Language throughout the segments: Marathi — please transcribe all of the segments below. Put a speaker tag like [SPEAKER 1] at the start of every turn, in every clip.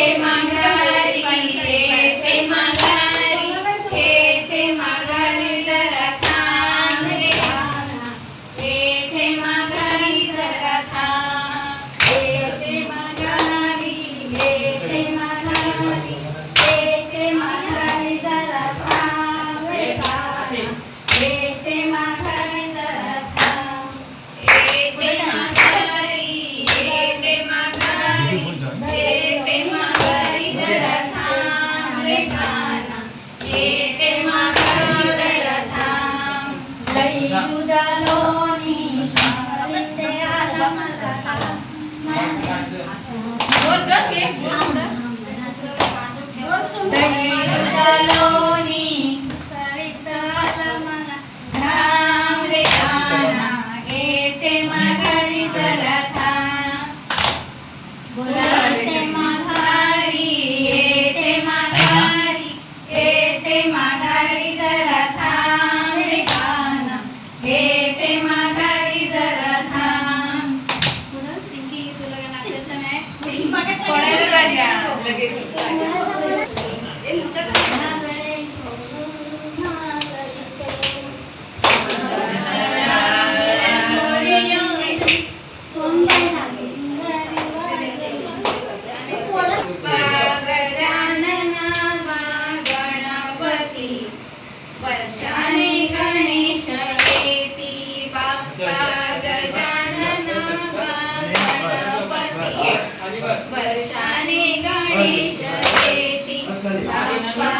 [SPEAKER 1] Hey, Monica. वर्षाने गणेश येती बाप्पा गजानना गणपती वर्षाने गणेश येती बाप्पा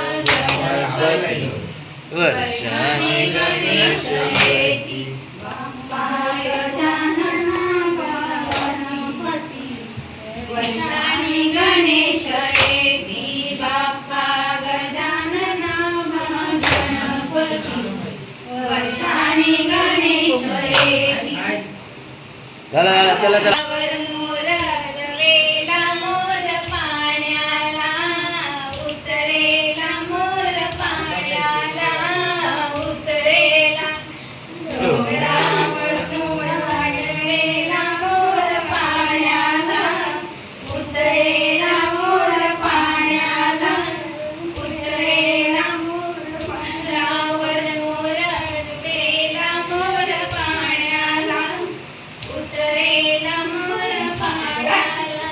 [SPEAKER 1] वर्षाने गणेश येती वर्षाने गणेश येती बाप्पा गजानन गणेश येती
[SPEAKER 2] चला चला.
[SPEAKER 1] उतरेला मोर पाण्याला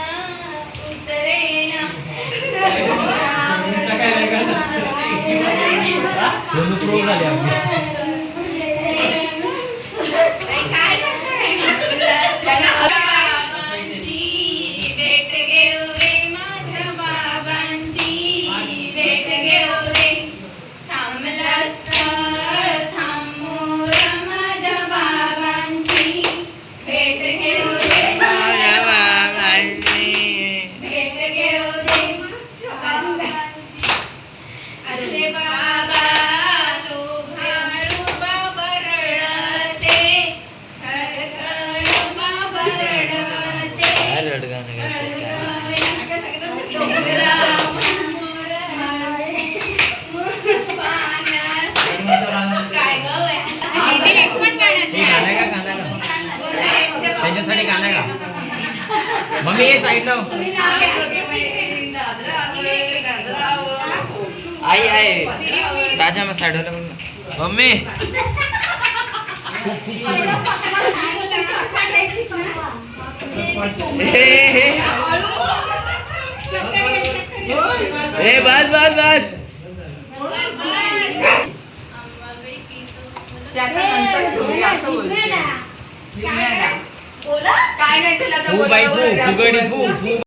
[SPEAKER 1] उतरेला
[SPEAKER 3] त्याच्यासाठी गाणं का मम्मी हे साईडला
[SPEAKER 2] आई आहे राजा मग साईडला मम्मी। ए बस बस बस।
[SPEAKER 1] त्याचा नंतर असं बोलते बोला. काय नाही झालं
[SPEAKER 3] फू बाई फू फुगडी फू फू